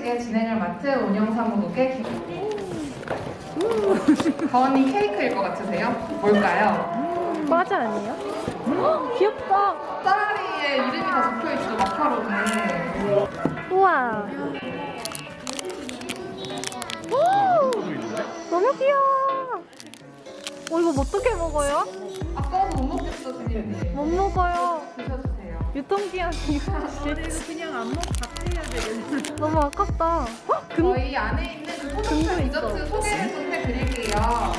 서포터즈 햇살 1기 해당식의 진행을 맡은 운영사무국의 김... 가원님 케이크일 것 같으세요? 뭘까요? 과자 아니에요? 헉, 귀엽다. 쌀리에 이름이 다 적혀있죠 마카로니 우와. 오, 너무 귀여워. 어, 이거 어떻게 먹어요? 아까워서 못 먹겠어 주님 못 먹어요. 드셔주세요 유통기한 이거 그냥 안 먹고 밥 해야 되겠네. 너무 아깝다. 헉, 금, 저희 안에 있는 그 토마토 금도 디저트 있어. 소개를 좀 해드릴게요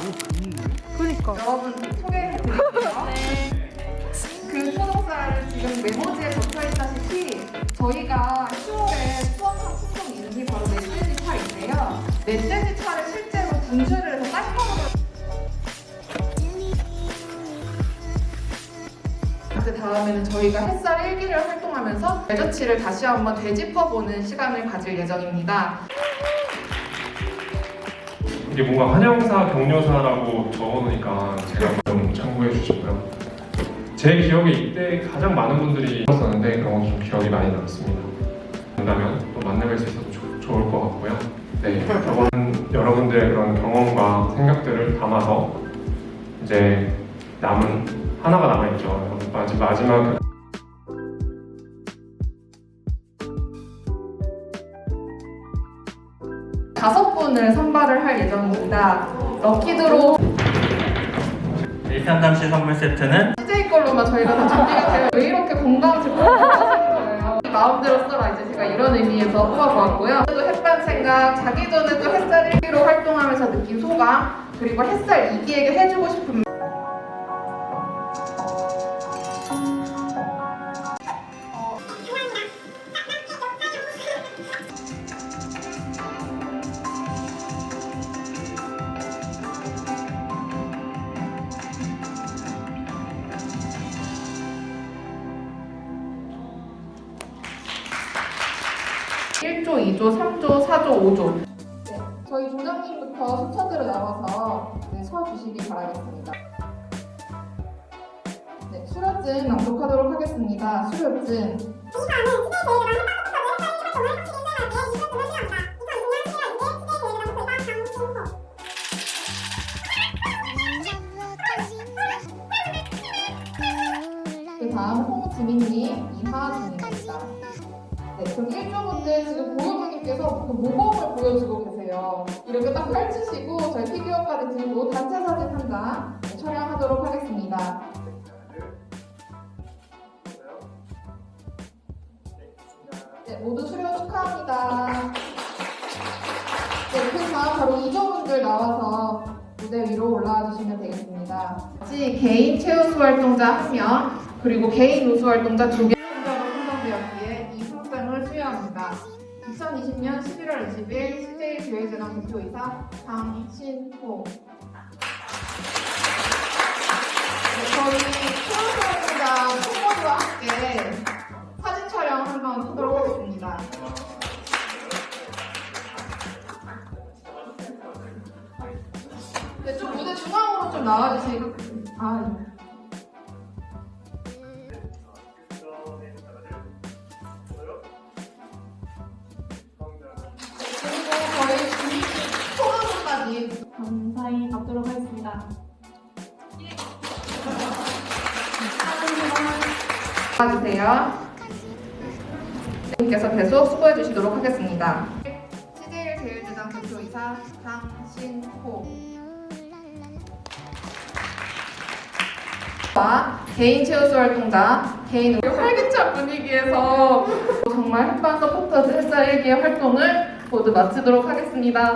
그니까. 여러분 소개해드릴게요 네. 그 초록쌀은 지금 메모지에 적혀있다시피 저희가 10월에 수원상 충성 이름이 바로 멧돼지 차인데요 멧돼지 차를 그 다음에는 저희가 햇살 일기를 활동하면서 레저치를 다시 한번 되짚어보는 시간을 가질 예정입니다. 이게 뭔가 한영사 경료사라고 적어놓으니까 제가 좀 참고해 주시고요. 제 기억에 이때 가장 많은 분들이 있었는데 그런 건 좀 기억이 많이 남습니다. 된다면 또 만나뵐 수 있어서 좋- 좋을 것 같고요. 네, 저는 여러분들의 그런 경험과 생각들을 담아서 이제 남은 하나가 남아있죠. 마지, 마지막 그 다섯 분을 선발을 할 예정입니다. 럭키드로 일편담시 선물 세트는 CJ 걸로만 저희가 다 준비가 되어 왜 이렇게 건강 하시는 거예요? 마음대로 써라 이제 제가 이런 의미에서 뽑아보았고요. 또 햇반 생각, 자기 전에 또 햇살 1기로 활동하면서 느낀 소감, 그리고 햇살 2기에게 해주고 싶은 1조, 2조, 3조, 4조, 5조. 네, 저희 조장님부터 순서대로 나와서 네, 서 주시기 바라겠습니다. 네, 수료증 낭독하도록 하겠습니다. 수료증. 그 다음 홍지민님, 이하준입니다. 네, 그럼 1조분들 지금 보호부님께서 그 모범을 보여주고 계세요. 이렇게 딱 펼치시고 저희 피규어까지 들고 단체 사진 한 장 촬영하도록 하겠습니다. 네, 모두 수료 축하합니다. 네, 그 다음 바로 2조분들 나와서 무대 위로 올라와 주시면 되겠습니다. 같이 개인 체우수 활동자 1명, 그리고 개인 우수 활동자 2개 11월 20일 CJ 기획재단 대표이사 강신호 네, 저희 활동자 총무와 함께 사진 촬영 한번 하도록 하겠습니다. 네, 좀 무대 중앙으로 좀 나와주시고. 아, 감사히 받도록 하겠습니다. 도와주세요. 님께서 계속 수고해 주시도록 하겠습니다. CJ일 제일제당 대표이사 강신호 와 개인 체육수 활동자, 개인 활기찬 분위기에서 정말 햇반 서포터즈 햇살 일기의 활동을 모두 마치도록 하겠습니다.